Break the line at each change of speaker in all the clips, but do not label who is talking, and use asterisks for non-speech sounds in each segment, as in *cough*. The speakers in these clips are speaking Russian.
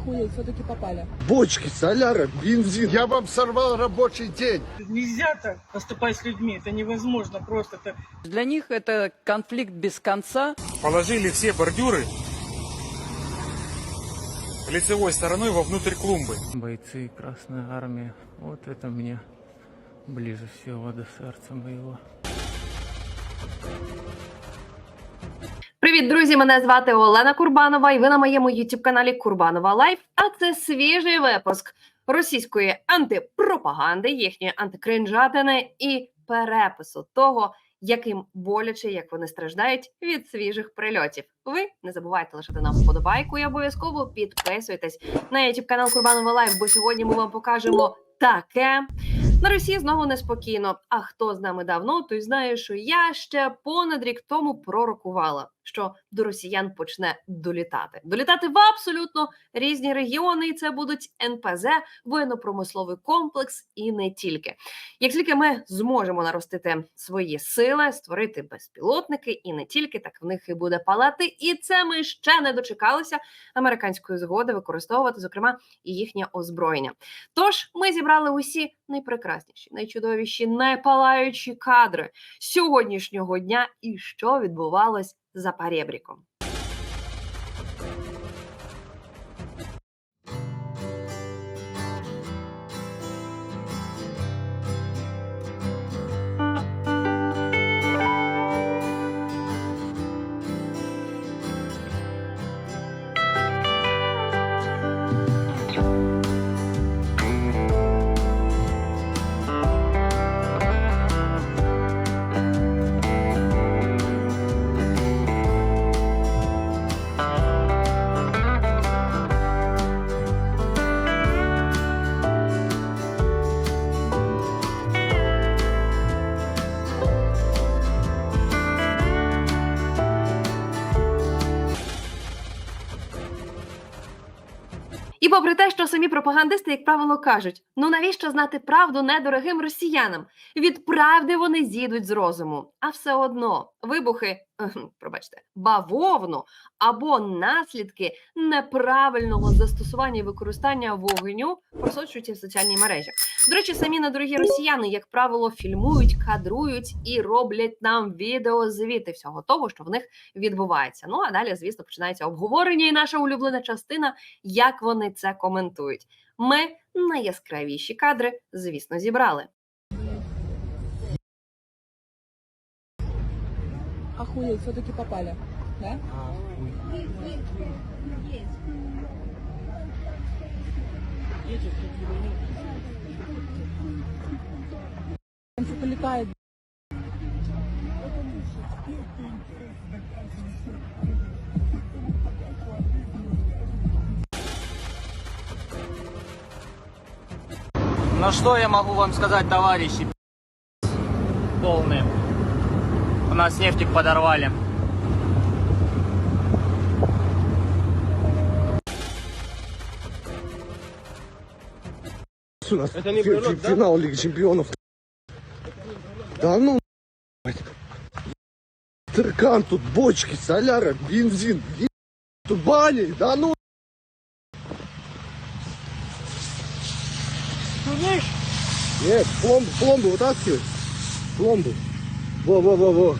Охуеть, все-таки попали.
Бочки, соляра, бензин. Я вам сорвал рабочий день.
Нельзя так поступать с людьми, это невозможно просто. Это
Для них это конфликт без конца.
Положили все бордюры лицевой стороной вовнутрь клумбы.
Бойцы Красной Армии. Вот это мне ближе всего до сердца моего.
Привіт, друзі! Мене звати Олена Курбанова, і ви на моєму youtube каналі Курбанова Лайф. А це свіжий випуск російської антипропаганди, їхньої антикринжатини і перепису того, яким боляче, як вони страждають від свіжих прильотів. Ви не забувайте лишити нам вподобайку і обов'язково підписуйтесь на youtube канал Курбанова Лайф, бо сьогодні ми вам покажемо таке. На Росії знову неспокійно. А хто з нами давно, той знає, що я ще понад рік тому пророкувала, що до росіян почне долітати. Долітати в абсолютно різні регіони, і це будуть НПЗ, воєнно-промисловий комплекс і не тільки. Як тільки ми зможемо наростити свої сили, створити безпілотники і не тільки, так в них і буде палати. І це ми ще не дочекалися американської згоди використовувати, зокрема, і їхнє озброєння. Тож ми зібрали усі найпрекрасніші, найчудовіші, найпалаючі кадри сьогоднішнього дня і що відбувалось за перебріком. І попри те, що самі пропагандисти, як правило, кажуть: ну навіщо знати правду недорогим росіянам? Від правди вони зійдуть з розуму. А все одно вибухи, *laughs* пробачте, бавовну або наслідки неправильного застосування і використання вогню просочуються в соціальні мережі. До речі, самі недорогі росіяни, як правило, фільмують, кадрують і роблять нам відеозвіти всього того, що в них відбувається. Ну а далі, звісно, починається обговорення, і наша улюблена частина, як вони це коментують. Ми найяскравіші кадри, звісно, зібрали.
Охуеть, все-таки попали. Да? Летает.
Ну что я могу вам сказать, товарищи? Полные. У нас нефтик подорвали.
У нас фи- фи- финал Лиги Чемпионов. Да ну. Тыркан тут, бочки, соляра, бензин. Тут бани, да ну. Нет, пломбу, пломбу вытаскивай. Пломбу. Во-во-во-во.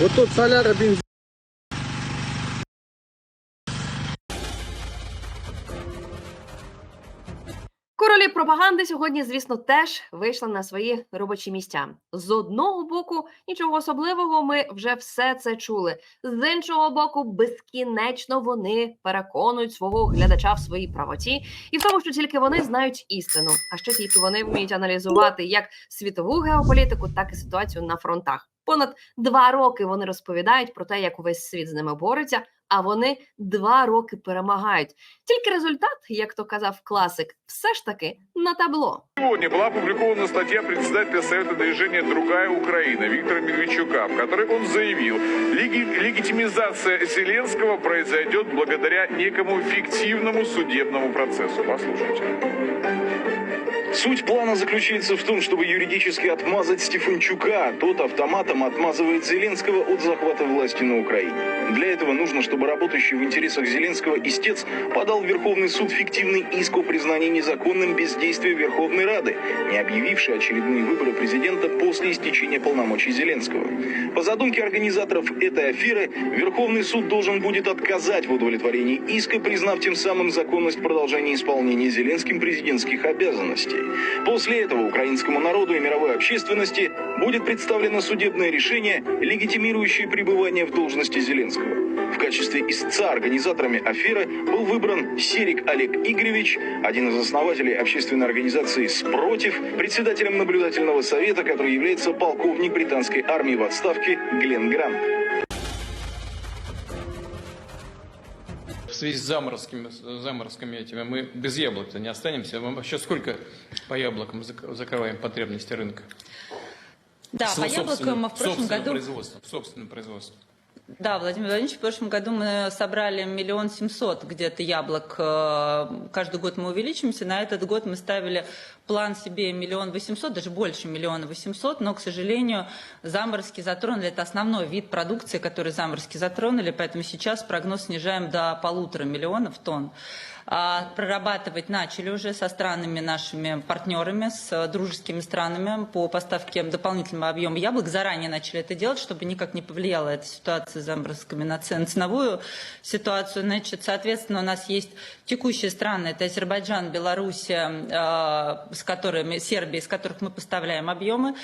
Вот тут соляра, бензин.
Королі пропаганди сьогодні, звісно, теж вийшли на свої робочі місця. З одного боку, нічого особливого, ми вже все це чули. З іншого боку, безкінечно вони переконують свого глядача в своїй правоті і в тому, що тільки вони знають істину, а ще тільки вони вміють аналізувати як світову геополітику, так і ситуацію на фронтах. Понад два роки вони розповідають про те, як увесь світ з ними бореться. А вони два роки перемагають. Тільки результат, як то казав класик, все ж таки на табло.
Сегодня была опубликована статья председателя Совета движения «Другая Украина» Виктора Медведчука, в которой он заявил, «Леги- легитимизация Зеленского произойдет благодаря некому фиктивному судебному процессу. Послушайте. Суть плана заключается в том, чтобы юридически отмазать Стефанчука, тот автоматом отмазывает Зеленского от захвата власти на Украине. Для этого нужно, чтобы работающий в интересах Зеленского истец подал в Верховный суд фиктивный иск о признании незаконным бездействия Верховной Рады, не объявившей очередные выборы президента после истечения полномочий Зеленского. По задумке организаторов этой аферы, Верховный суд должен будет отказать в удовлетворении иска, признав тем самым законность продолжения исполнения Зеленским президентских обязанностей. После этого украинскому народу и мировой общественности будет представлено судебное решение, легитимирующее пребывание в должности Зеленского. В качестве истца организаторами аферы был выбран Серик Олег Игоревич, один из основателей общественной организации «Спротив», председателем наблюдательного совета, который является полковник британской армии в отставке Глен Грант.
Связи с заморозками, с заморозками этими мы без яблок-то не останемся. Мы вообще сколько по яблокам зак- закрываем потребности рынка?
Да,
С
по яблокам мы в прошлом году...
производством, собственным производством.
Да, Владимир Владимирович, в прошлом году мы собрали миллион семьсот где-то яблок. Э, Каждый год мы увеличимся. На этот год мы ставили план себе миллион восемьсот, даже больше миллиона восемьсот, но, к сожалению, заморозки затронули. Это основной вид продукции, который заморозки затронули, поэтому сейчас прогноз снижаем до полутора миллионов тонн. А Прорабатывать начали уже со странами нашими партнерами, с дружескими странами по поставке дополнительного объема яблок. Заранее начали это делать, чтобы никак не повлияла эта ситуация с заморозками на цен, ценовую ситуацию. Значит, соответственно, у нас есть текущие страны, это Азербайджан, Белоруссия, э, с которыми, Сербия, из которых мы поставляем объемы.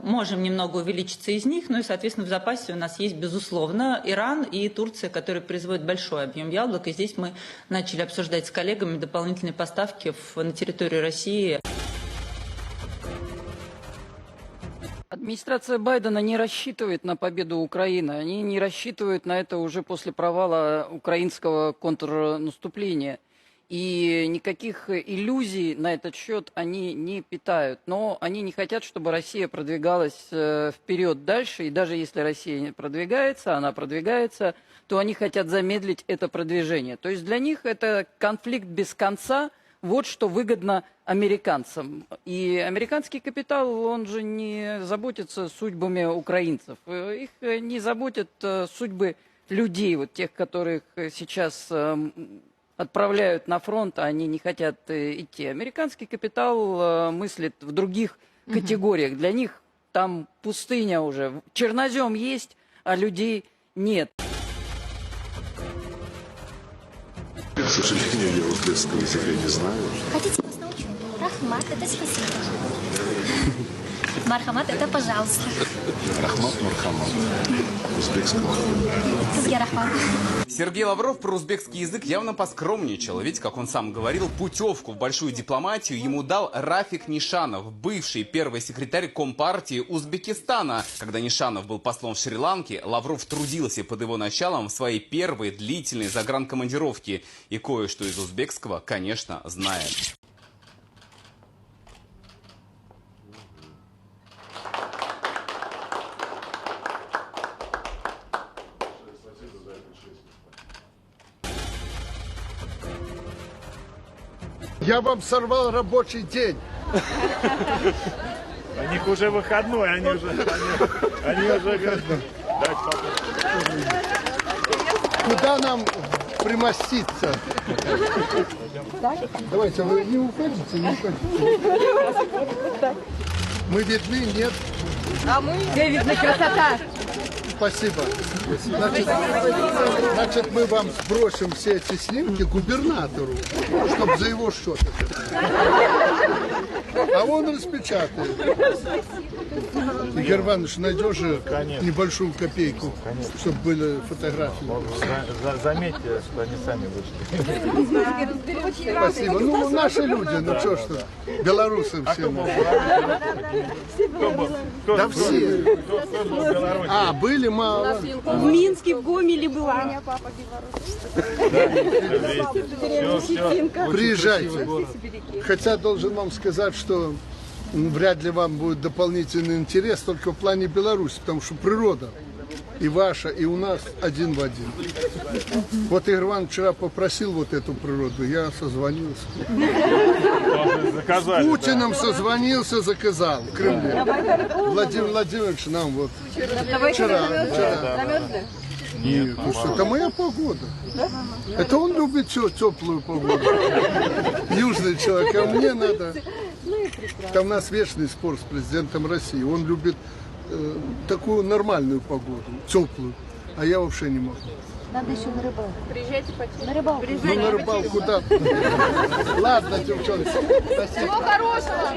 Можем немного увеличиться из них, ну и, соответственно, в запасе у нас есть, безусловно, Иран и Турция, которые производят большой объем яблок. И здесь мы начали обсуждать с коллегами дополнительные поставки в- на территорию России.
Администрация Байдена не рассчитывает на победу Украины. Они не рассчитывают на это уже после провала украинского контрнаступления. И никаких иллюзий на этот счет они не питают. Но они не хотят, чтобы Россия продвигалась э, вперед дальше. И даже если Россия продвигается, она продвигается, то они хотят замедлить это продвижение. То есть для них это конфликт без конца – вот что выгодно американцам. И американский капитал, он же не заботится судьбами украинцев. Их э, не заботят э, судьбы людей, вот тех, которых сейчас э, м, отправляют на фронт, а они не хотят э, идти. Американский капитал э, мыслит в других категориях. Для них там пустыня уже. Чернозем есть, а людей нет.
К сожалению, я узбекского языка не знаю.
Хотите вас научу? Рахмат – это спасибо. Мархамат – это пожалуйста.
Рахмат Мархамат. Узбекского.
Сергей Лавров про узбекский язык явно поскромничал, ведь, как он сам говорил, путевку в большую дипломатию ему дал Рафик Нишанов, бывший первый секретарь Компартии Узбекистана. Когда Нишанов был послом в Шри-Ланке, Лавров трудился под его началом в своей первой длительной загранкомандировке и кое-что из узбекского, конечно, знает.
Я вам сорвал рабочий день.
У них уже выходной, они уже, они, они уже дать.
Куда нам примоститься? Давайте, вы не уходите, не уходите. Мы видны, нет?
А мы? Где видна красота?
Спасибо. Значит, значит, мы вам сбросим все эти снимки губернатору, чтобы за его счет. А он распечатает. Игорь Иванович, найдешь же небольшую копейку, чтобы были фотографии.
За- за- заметьте, что они сами вышли.
Спасибо. Ну, наши люди, ну что ж тут, белорусы все. Да все. А, были мало.
В Минске, в Гомеле была. У меня папа
Приезжайте. Хотя должен вам сказать, что м, вряд ли вам будет дополнительный интерес только в плане Беларуси, потому что природа и ваша, и у нас один в один. Вот Игорь Иванович вчера попросил вот эту природу, я созвонился.
Заказали,
С Путиным созвонился, заказал в Кремле. Владимир Владимирович нам вот вчера. вчера. Нет, ну что, это моя погода. Это он любит теплую погоду. Южный человек, а мне надо. Там у нас вечный спор с президентом России. Он любит э, такую нормальную погоду, теплую. А я вообще не могу.
Надо еще на рыбалку. Приезжайте На рыбалку.
Ну на рыбалку куда? Ладно, девчонки. Спасибо.
хорошего!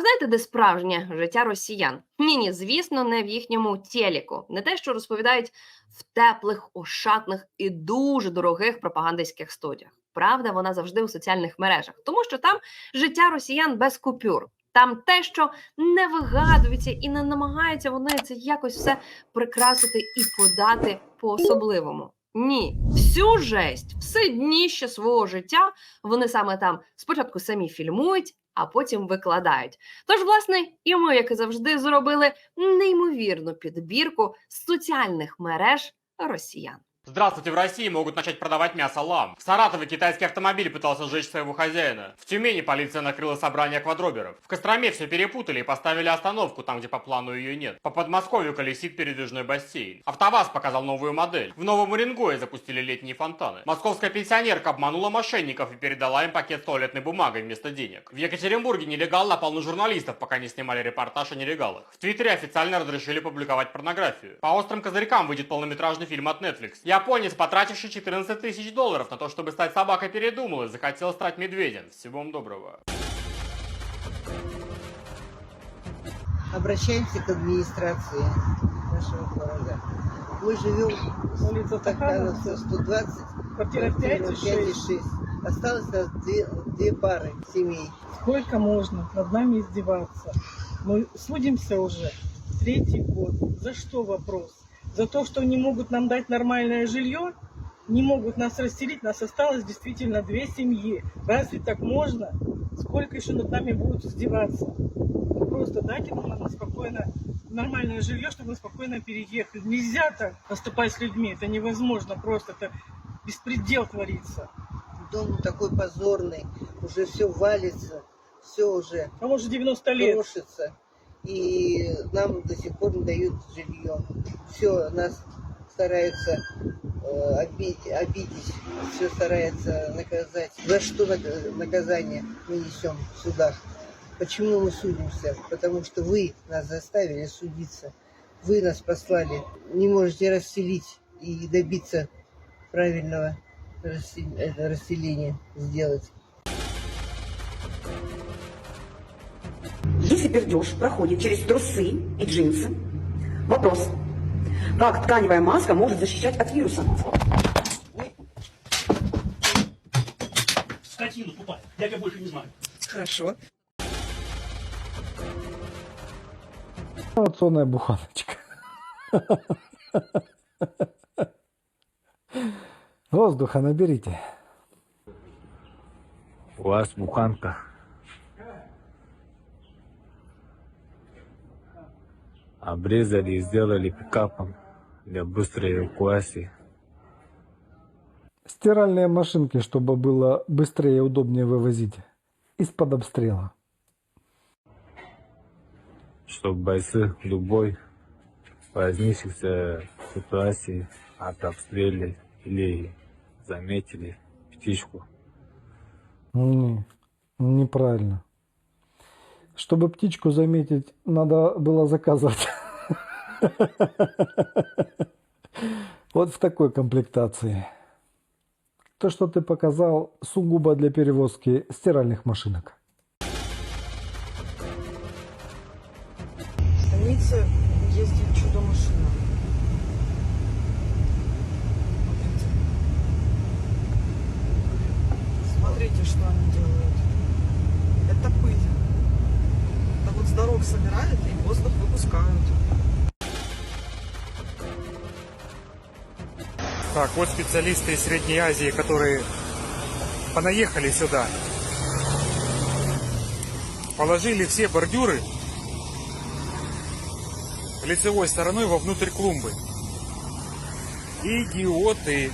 Знаєте, де справжнє життя росіян? Ні, ні, звісно, не в їхньому телеку. Не те, що розповідають в теплих, ошатних і дуже дорогих пропагандистських студіях. Правда, вона завжди у соціальних мережах, тому що там життя росіян без купюр. Там те, що не вигадується і не намагаються вони це якось все прикрасити і подати по-особливому. Ні, всю жесть, все дніще свого життя вони саме там спочатку самі фільмують, а потім викладають. Тож, власне, і ми, як і завжди, зробили неймовірну підбірку з соціальних мереж росіян.
Здравствуйте, в России могут начать продавать мясо лам. В Саратове китайский автомобиль пытался сжечь своего хозяина. В Тюмени полиция накрыла собрание квадроберов. В Костроме все перепутали и поставили остановку там, где по плану ее нет. По Подмосковью колесит передвижной бассейн. АвтоВАЗ показал новую модель. В Новом Уренгое запустили летние фонтаны. Московская пенсионерка обманула мошенников и передала им пакет с туалетной бумагой вместо денег. В Екатеринбурге нелегал напал на журналистов, пока не снимали репортаж о нелегалах. В Твиттере официально разрешили публиковать порнографию. По острым козырькам выйдет полнометражный фильм от Netflix. Японец, потративший 14 тысяч долларов на то, чтобы стать собакой, передумал и захотел стать медведем. Всего вам доброго.
Обращаемся к администрации нашего города. Мы живем улица Стахановца, 120,
Квартира 5 и
5 и 6. Осталось нас две, две пары семей.
Сколько можно над нами издеваться? Мы судимся уже третий год. За что вопрос? За то, что не могут нам дать нормальное жилье? Не могут нас расселить? Нас осталось действительно две семьи. Разве так можно? Сколько еще над нами будут издеваться? Ну, Просто дайте нам на спокойно нормальное жилье, чтобы мы спокойно переехали. Нельзя так поступать с людьми. Это невозможно просто. Это беспредел творится.
Дом такой позорный, уже все валится, все уже
А может 90 лет.
рушится. И нам до сих пор не дают жилье. Все, нас стараются э, обидеть, обидеть, все стараются наказать. За что нак- наказание мы несем в судах? Почему мы судимся? Потому что вы нас заставили судиться. Вы нас послали. Не можете расселить и добиться правильного э, расселения сделать.
Если пердеж проходит через трусы и джинсы, вопрос, как тканевая маска может защищать от вируса?
Скотину тупая. Я тебя больше не знаю.
Хорошо.
Инновационная буханочка. Воздуха наберите.
У вас буханка. Обрезали и сделали пикапом для быстрой эвакуации.
Стиральные машинки, чтобы было быстрее и удобнее вывозить из-под обстрела.
чтобы бойцы любой возникшейся ситуации от обстрела или заметили птичку.
Не, неправильно. Чтобы птичку заметить, надо было заказывать. *laughs* Вот в такой комплектации. То, что ты показал, сугубо для перевозки стиральных машинок.
В станице ездит чудо-машина. Смотрите, что они делают. Это пыль. Это вот с дорог собирают и воздух выпускают.
Так, вот специалисты из Средней Азии, которые понаехали сюда. Положили все бордюры лицевой стороной вовнутрь клумбы. Идиоты.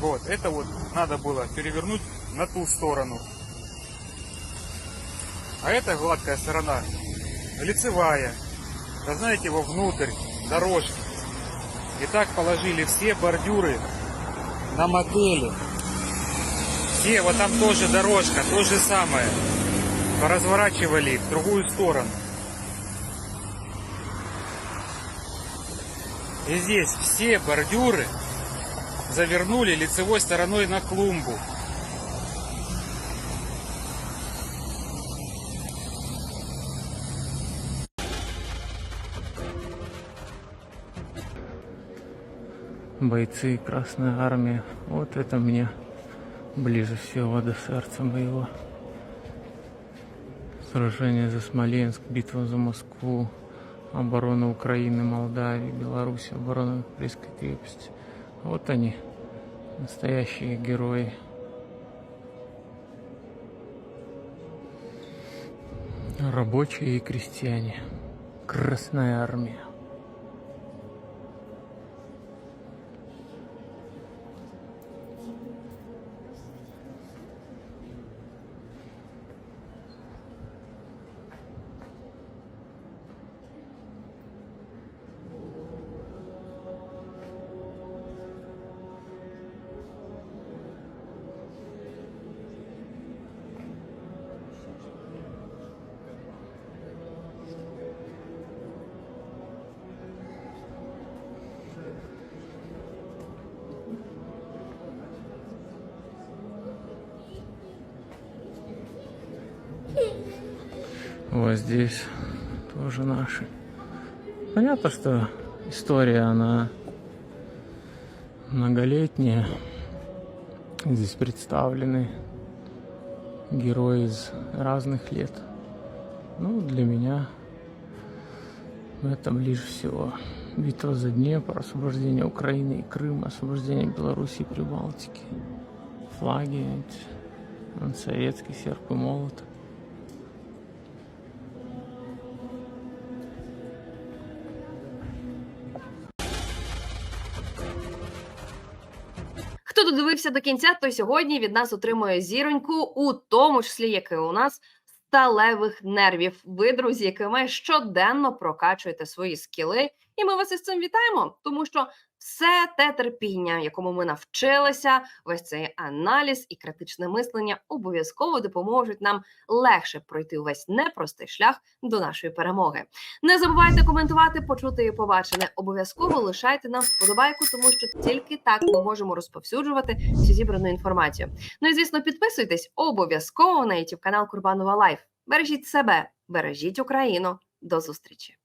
Вот, это вот надо было перевернуть на ту сторону. А эта гладкая сторона лицевая. Да знаете, вовнутрь дорожки. И так положили все бордюры на модели. Все, вот там тоже дорожка, то же самое. Поразворачивали в другую сторону. И здесь все бордюры завернули лицевой стороной на клумбу.
Бойцы Красной Армии. Вот это мне ближе всего до сердца моего. Сражение за Смоленск, битва за Москву, оборона Украины, Молдавии, Беларуси, оборона Брестской крепости. Вот они, настоящие герои. Рабочие и крестьяне. Красная Армия. Вот здесь тоже наши. Понятно, что история, она многолетняя. Здесь представлены герои из разных лет. Ну, для меня это ближе всего. Битва за Днепр, освобождение Украины и Крыма, освобождение Беларуси и Прибалтики. Флаги, советский серп и молот.
Додивився до кінця, то сьогодні від нас отримує зіроньку, у тому числі, як у нас, сталевих нервів. Ви, друзі, якими щоденно прокачуєте свої скіли, і ми вас із цим вітаємо, тому що все те терпіння, якому ми навчилися, весь цей аналіз і критичне мислення обов'язково допоможуть нам легше пройти увесь непростий шлях до нашої перемоги. Не забувайте коментувати, почути і побачене. Обов'язково лишайте нам вподобайку, тому що тільки так ми можемо розповсюджувати всю зібрану інформацію. Ну і звісно, підписуйтесь обов'язково на youtube канал Курбанова Лайф. Бережіть себе, бережіть Україну. До зустрічі!